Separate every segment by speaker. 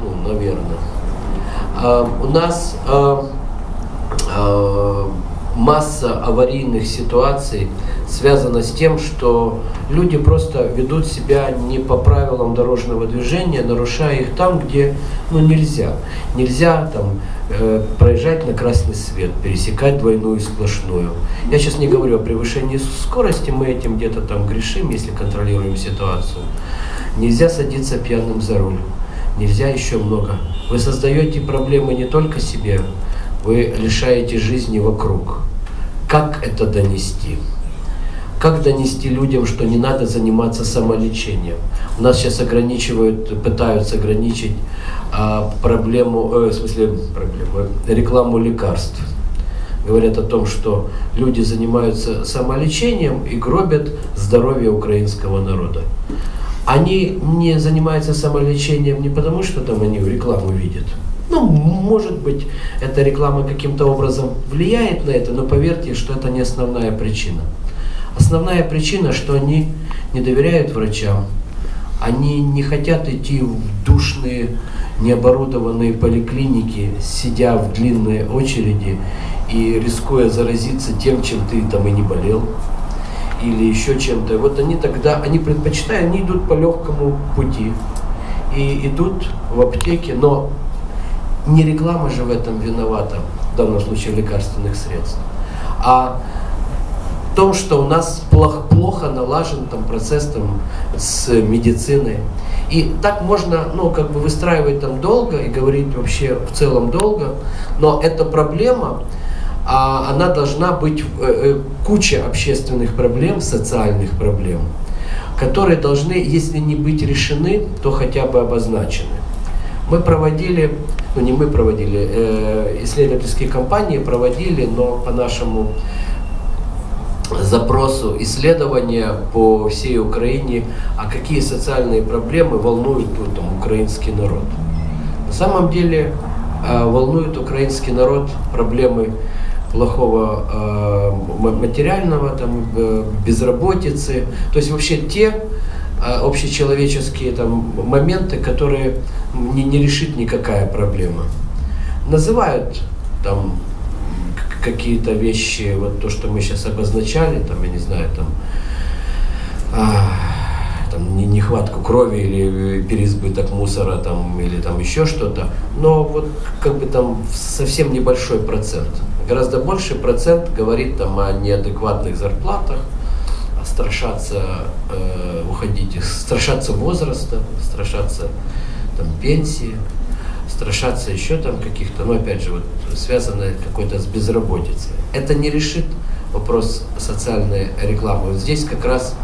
Speaker 1: ну, наверное. А, у нас а, а, масса аварийных ситуаций связана с тем, что люди просто ведут себя не по правилам дорожного движения, нарушая их там, где ну, нельзя. Нельзя там э, проезжать на красный свет, пересекать двойную сплошную. Я сейчас не говорю о превышении скорости, мы этим где-то там грешим, если контролируем ситуацию. Нельзя садиться пьяным за руль. Нельзя еще много. Вы создаете проблемы не только себе, вы лишаете жизни вокруг. Как это донести? Как донести людям, что не надо заниматься самолечением? У нас сейчас ограничивают, пытаются ограничить а, проблему, э, в смысле проблему, рекламу лекарств. Говорят о том, что люди занимаются самолечением и гробят здоровье украинского народа. Они не занимаются самолечением не потому, что там они рекламу видят, ну, может быть, эта реклама каким-то образом влияет на это, но поверьте, что это не основная причина. Основная причина, что они не доверяют врачам, они не хотят идти в душные, необорудованные поликлиники, сидя в длинной очереди и рискуя заразиться тем, чем ты там и не болел, или еще чем-то. Вот они тогда, они предпочитают, они идут по легкому пути и идут в аптеке, но не реклама же в этом виновата, в данном случае лекарственных средств, а в том, что у нас плохо, плохо налажен там, процесс там, с медициной. И так можно, ну, как бы выстраивать там долго и говорить вообще в целом долго, но эта проблема, а, она должна быть, э, э, куча общественных проблем, социальных проблем, которые должны, если не быть решены, то хотя бы обозначены. Мы проводили ну не мы проводили, э, исследовательские компании проводили, но по нашему запросу исследования по всей Украине, а какие социальные проблемы волнуют ну, там, украинский народ. На самом деле э, волнует украинский народ проблемы плохого э, материального, там, э, безработицы, то есть вообще те а, общечеловеческие там, моменты, которые не, не решит никакая проблема. Называют там какие-то вещи, вот то, что мы сейчас обозначали, там, я не знаю, там, а, там нехватку крови или переизбыток мусора там, или там еще что-то, но вот как бы там совсем небольшой процент. Гораздо больший процент говорит там о неадекватных зарплатах, страшаться э, уходить, страшаться возраста, страшаться там, пенсии, страшаться еще там каких-то, ну опять же, вот связанное какой-то с безработицей. Это не решит вопрос социальной рекламы. Вот здесь как раз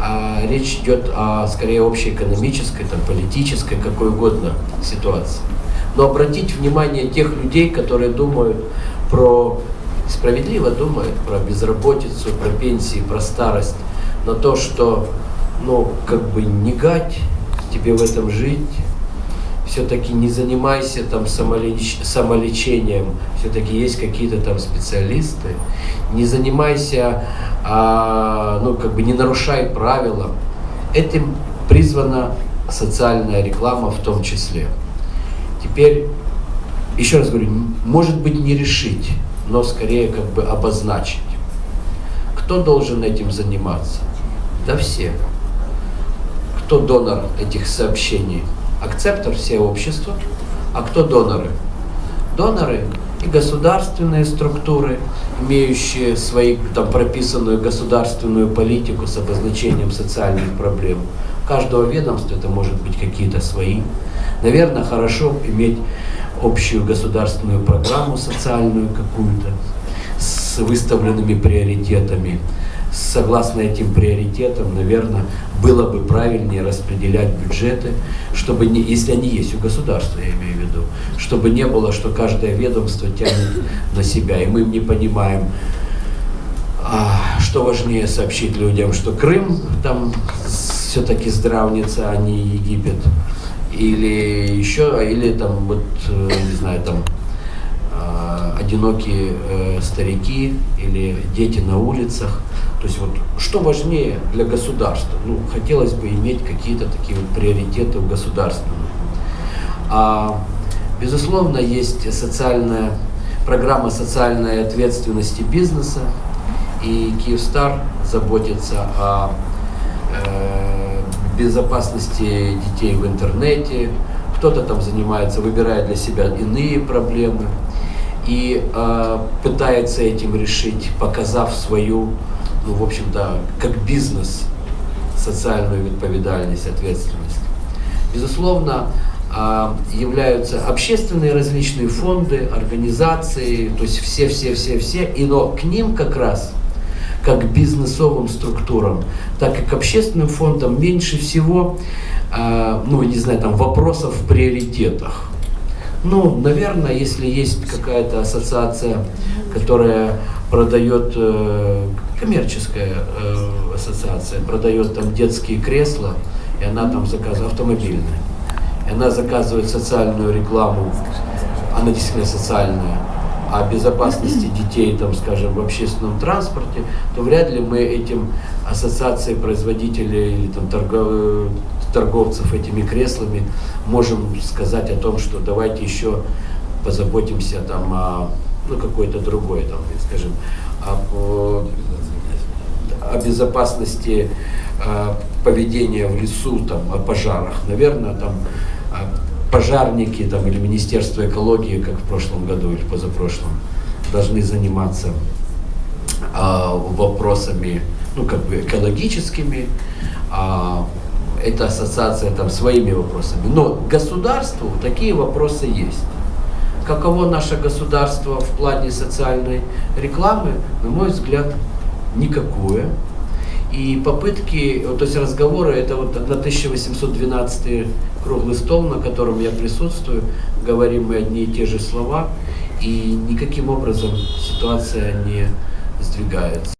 Speaker 1: а, речь идет о скорее общеэкономической, там, политической, какой угодно ситуации. Но обратить внимание тех людей, которые думают про справедливо думает про безработицу, про пенсии, про старость, на то, что, ну, как бы не гать, тебе в этом жить, все-таки не занимайся там самолеч... самолечением, все-таки есть какие-то там специалисты, не занимайся, а, ну, как бы не нарушай правила. Этим призвана социальная реклама в том числе. Теперь, еще раз говорю, может быть не решить, но скорее как бы обозначить. Кто должен этим заниматься? Да все. Кто донор этих сообщений? Акцептор все общества. А кто доноры? Доноры и государственные структуры, имеющие свои там прописанную государственную политику с обозначением социальных проблем. Каждого ведомства это может быть какие-то свои. Наверное, хорошо иметь общую государственную программу социальную какую-то с выставленными приоритетами. Согласно этим приоритетам, наверное, было бы правильнее распределять бюджеты, чтобы не, если они есть у государства, я имею в виду, чтобы не было, что каждое ведомство тянет на себя, и мы не понимаем, а, что важнее сообщить людям, что Крым там все-таки здравница, а не Египет, или еще, или там вот, э, не знаю, там э, одинокие э, старики или дети на улицах. То есть вот что важнее для государства? Ну, хотелось бы иметь какие-то такие вот приоритеты в государственном. А, безусловно, есть социальная программа социальной ответственности бизнеса, и Киевстар заботится о э, безопасности детей в интернете, кто-то там занимается, выбирает для себя иные проблемы и э, пытается этим решить, показав свою, ну, в общем-то, как бизнес, социальную відповідальність, ответственность. Безусловно, а, являются общественные различные фонды, организации, то есть все-все-все-все, и но к ним как раз как бизнесовым структурам, так и к общественным фондам меньше всего, а, ну, не знаю, там вопросов в приоритетах. Ну, наверное, если есть какая-то ассоциация, которая продает, э, коммерческая э, ассоциация, продает там детские кресла, и она там заказывает автомобильные, и она заказывает социальную рекламу, она действительно социальная, о безопасности детей, там, скажем, в общественном транспорте, то вряд ли мы этим ассоциацией производителей или там, торгов, торговцев этими креслами можем сказать о том, что давайте еще позаботимся там о ну, какой-то другой, там, скажем, о, о безопасности о поведения в лесу, там, о пожарах. Наверное, там пожарники там, или Министерство экологии, как в прошлом году или позапрошлом, должны заниматься а, вопросами ну, как бы экологическими, а, эта ассоциация там своими вопросами. Но государству такие вопросы есть. Каково наше государство в плане социальной рекламы, на мой взгляд, никакое. И попытки, то есть разговоры, это вот на 1812 круглый стол, на котором я присутствую, говорим мы одни и те же слова, и никаким образом ситуация не сдвигается.